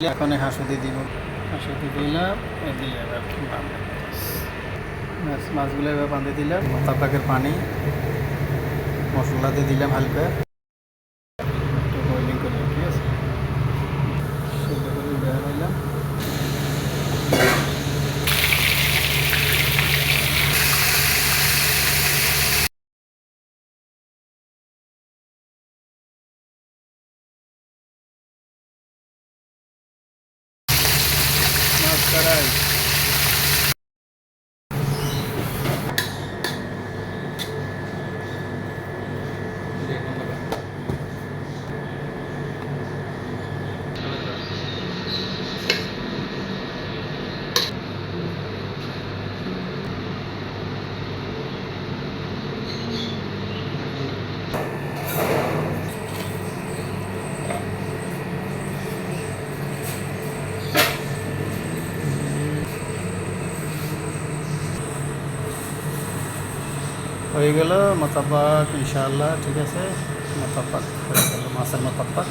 এখন হাঁসুদি দিব। হাঁসুদি দিলাম দিয়ে এবার মাছগুলো এবার বাঁধে দিলাম। পাকের পানি, মশলা দিয়ে দিলাম হালকা। Caray. হয়ে গেল মোতাবাক ইনশাআল্লাহ ঠিক আছে? মোতাবাক হয়ে গেল মাছের মোতাবাক